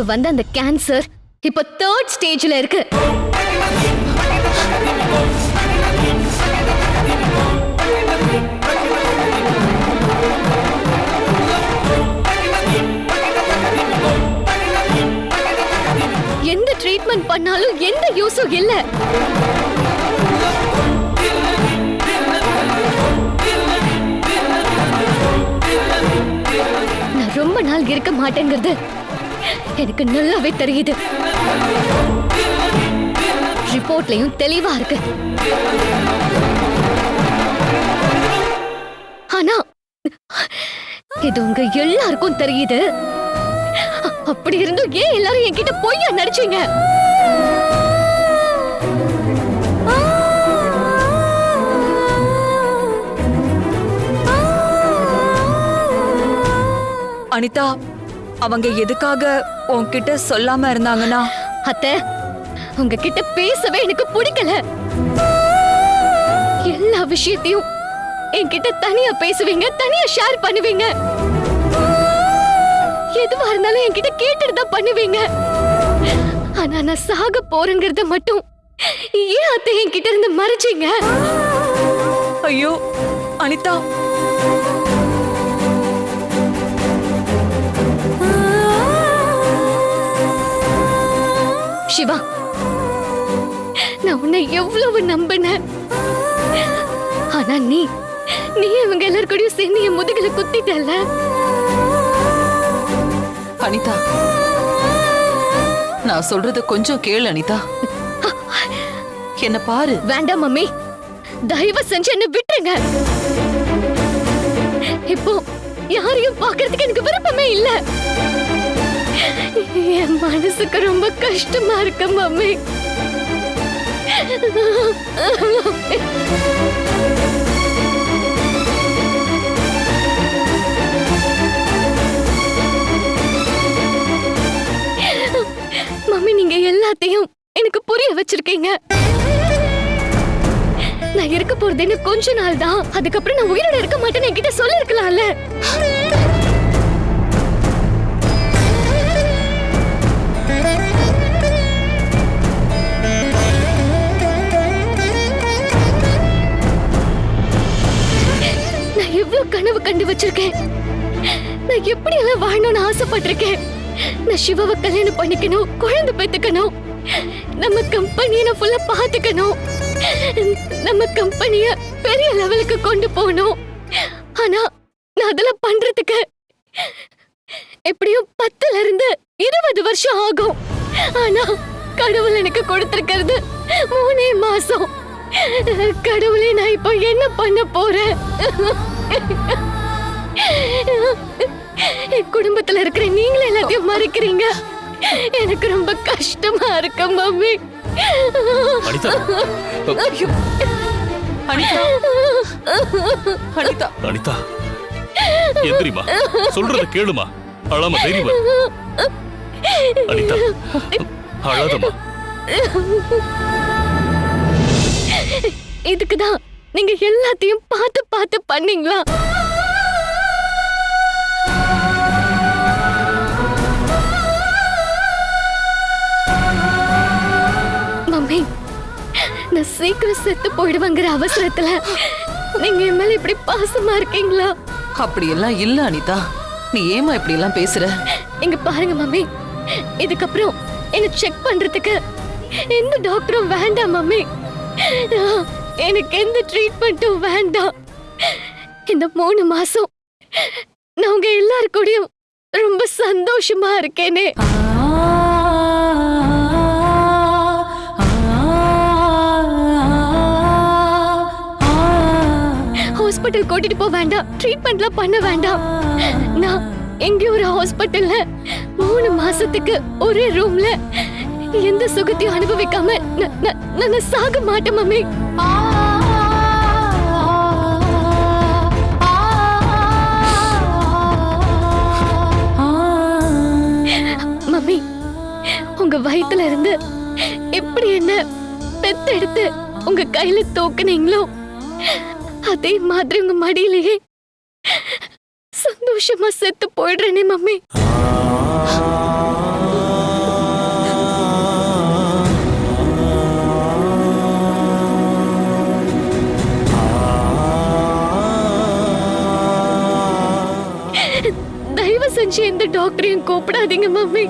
உனக்கு வந்த அந்த கேன்சர் இப்ப தேர்ட் ஸ்டேஜ்ல இருக்கு. எந்த ட்ரீட்மெண்ட் பண்ணாலும் எந்த யூஸும் இல்ல. நான் ரொம்ப நாள் இருக்க மாட்டேங்கிறது. எனக்கு நல்லாவே தெரியுது. ரிப்போர்ட்லயும் தெளிவா இருக்கு. ஆனா இது உங்க எல்லாருக்கும் தெரியுது. அப்படி இருந்தும் ஏன் எல்லாரும் என்கிட்ட பொய்யா நடிச்சீங்க? அனிதா அவங்க எதுக்காக உன்கிட்ட சொல்லாம இருந்தாங்கன்னா? அத்தை உங்ககிட்ட பேசவே எனக்கு பிடிக்கல. எல்லா விஷயத்தையும் என்கிட்ட தனியா பேசுவீங்க தனியா ஷேர் பண்ணுவீங்க. எதுவா இருந்தாலும் என்கிட்ட கேட்டுட்டு தான் பண்ணுவீங்க. ஆனா நான் சாக போறேங்கிறத மட்டும் ஏன் அத்தை என்கிட்ட இருந்து மறைச்சீங்க? ஐயோ அனிதா. சிவா நான் உன்னை எவ்வளவு நம்பினேன். ஆனா நீ நீ இவங்க எல்லாரும் கூடயும் சேர்ந்து என் முதுகுல குத்திட்டல்ல. அனிதா நான் சொல்றத கொஞ்சம் கேளு அனிதா. என்ன பாரு. வேண்டாம் மம்மி தயவு செஞ்சு என்ன விட்டுருங்க. இப்போ யாரையும் பார்க்கறதுக்கு எனக்கு விருப்பமே இல்ல. என் மனசுக்கு ரொம்ப கஷ்டமா இருக்கு மம்மி. மம்மி நீங்க எல்லாத்தையும் எனக்கு புரிய வச்சிருக்கீங்க. நான் இருக்க போறது இன்னும் கொஞ்ச நாள் தான் அதுக்கப்புறம் நான் உயிரோட இருக்க மாட்டேன்னு என்கிட்ட சொல்லிருக்கலாம்ல. இருக்கேன். நான் எப்படி எல்லாம் வாழணும்னு ஆசைப்பட்டிருக்கேன். நான் சிவாவை கல்யாணம் பண்ணிக்கணும் குழந்தை பெத்துக்கணும் நம்ம கம்பெனியை நான் ஃபுல்லா பாத்துக்கணும் நம்ம கம்பெனிய பெரிய லெவலுக்கு கொண்டு போகணும். ஆனா நான் அதெல்லாம் பண்றதுக்கு எப்படியும் பத்துல இருந்து இருபது வருஷம் ஆகும். ஆனா கடவுள் எனக்கு கொடுத்திருக்கிறது மூணே மாசம். கடவுளே நான் இப்போ என்ன பண்ண போறேன்? என் குடும்பத்துல இருக்கிற நீங்களே எல்லாத்தையும் மறைக்கிறீங்க. எனக்கு ரொம்ப கஷ்டமா இருக்கு மம்மி. அனிதா. ஐயோ. அனிதா. அனிதா. அனிதா. எந்திரிமா. சொல்றத கேளுமா. அழாம தைரியமா. அனிதா. அழாதமா இதுக்குதான் நீங்க எல்லாத்தையும் பார்த்து பார்த்து பண்ணீங்களா? செத்து போயிடுவேங்கிற அவசரத்துல நீங்க என் மேல இப்படி பாசமா இருக்கீங்களா? அப்படியெல்லாம் இல்ல அனிதா. நீ ஏமா இப்படி எல்லாம் பேசுற? இங்க பாருங்க மம்மி. இதுக்கப்புறம் என்ன செக் பண்றதுக்கு எந்த டாக்டரும் வேண்டாம் மம்மி. எனக்கு எந்த ட்ரீட்மெண்ட்டும் வேண்டாம். இந்த மூணு மாசம் நான் உங்க எல்லாரு கூடயும் ரொம்ப சந்தோஷமா இருக்கேனே. ஹாஸ்பிட்டல் கூட்டிட்டு போக வேண்டாம். ட்ரீட்மெண்ட்லாம் பண்ண வேண்டாம். நான் எங்கேயும் ஒரு ஹாஸ்பிட்டல்ல மூணு மாசத்துக்கு ஒரே ரூம்ல எந்த சுகத்தையும் அனுபவிக்காம நான் சாக மாட்டேன் மம்மி. மம்மி உங்க வயிற்றுல இருந்து எப்படி என்ன பெத்தெடுத்து உங்க கையில தூக்குனீங்களோ அதே மாதிரி உங்க மடியிலேயே சந்தோஷமா செத்து போயிடுறேனே மம்மி. தயவு செஞ்சு எந்த டாக்டரையும் கூப்பிடாதீங்க மம்மி.